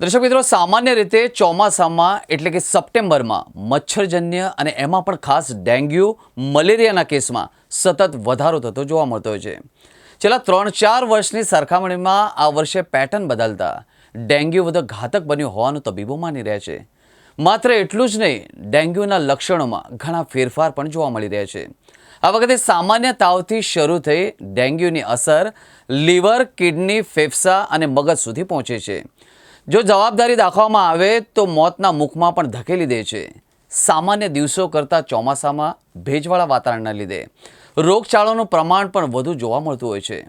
દર્શક મિત્રો, સામાન્ય રીતે ચોમાસામાં, એટલે કે સપ્ટેમ્બરમાં, મચ્છરજન્ય અને એમાં પણ ખાસ ડેન્ગ્યુ, મલેરિયાના કેસમાં સતત વધારો થતો જોવા મળતો હોય છે. છેલ્લા ત્રણ ચાર વર્ષની સરખામણીમાં આ વર્ષે પેટર્ન બદલતા ડેન્ગ્યુ વધુ ઘાતક બન્યું હોવાનું તબીબો માની રહ્યા છે. માત્ર એટલું જ નહીં, ડેન્ગ્યુના લક્ષણોમાં ઘણા ફેરફાર પણ જોવા મળી રહ્યા છે. આ વખતે સામાન્ય તાવથી શરૂ થઈ ડેન્ગ્યુની અસર લીવર, કિડની, ફેફસા અને મગજ સુધી પહોંચે છે. જો જવાબદારી દાખવવામાં આવે તો મોતના મુખમાં પણ ધકેલી દે છે. સામાન્ય દિવસો કરતાં ચોમાસામાં ભેજવાળા વાતાવરણના લીધે. રોગચાળાનું પ્રમાણ પણ વધુ જોવા મળતું હોય છે.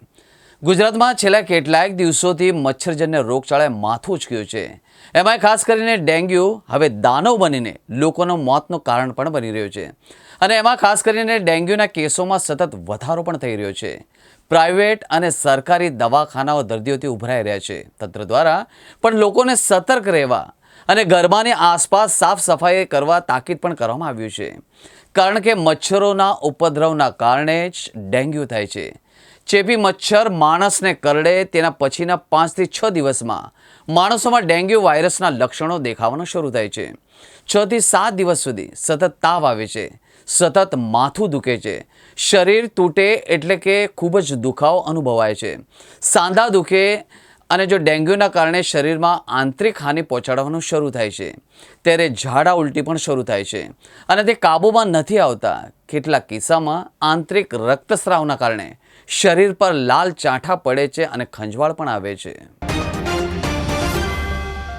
ગુજરાતમાં છેલ્લા કેટલાક દિવસોથી મચ્છરજન્ય રોગચાળાએ માથું ઉચક્યું છે. એમાંય ખાસ કરીને ડેન્ગ્યુ, હવે દાનવ બનીને લોકોનો મોતનું કારણ પણ બની રહ્યું છે. અને એમાં ખાસ કરીને ડેન્ગ્યુના કેસોમાં સતત વધારો પણ થઈ રહ્યો છે. પ્રાઇવેટ અને સરકારી દવાખાનાઓ દર્દીઓથી ઉભરાઈ રહ્યા છે. તંત્ર દ્વારા પણ લોકોને સતર્ક રહેવા અને ગરબાની આસપાસ સાફ સફાઈ કરવા તાકીદ પણ કરવામાં આવ્યું છે. કારણ કે મચ્છરોના ઉપદ્રવના કારણે જ ડેન્ગ્યુ થાય છે. ચેપી મચ્છર માણસને કરડે તેના પછીના પાંચથી છ દિવસમાં માણસોમાં ડેન્ગ્યુ વાયરસના લક્ષણો દેખાવાનું શરૂ થાય છે. છથી સાત દિવસ સુધી સતત તાવ આવે છે. સતત માથું દુખે છે. શરીર તૂટે એટલે કે ખૂબ જ દુખાવો અનુભવાય છે. સાંધા દુખે અને જો ડેન્ગ્યુના કારણે શરીરમાં આંતરિક હાનિ પહોંચાડવાનું શરૂ થાય છે, ત્યારે ઝાડા ઉલટી પણ શરૂ થાય છે અને તે કાબૂમાં નથી આવતા. કેટલાક કિસ્સામાં આંતરિક રક્તસ્રાવના કારણે શરીર પર લાલ ચાંઠા પડે છે અને ખંજવાળ પણ આવે છે.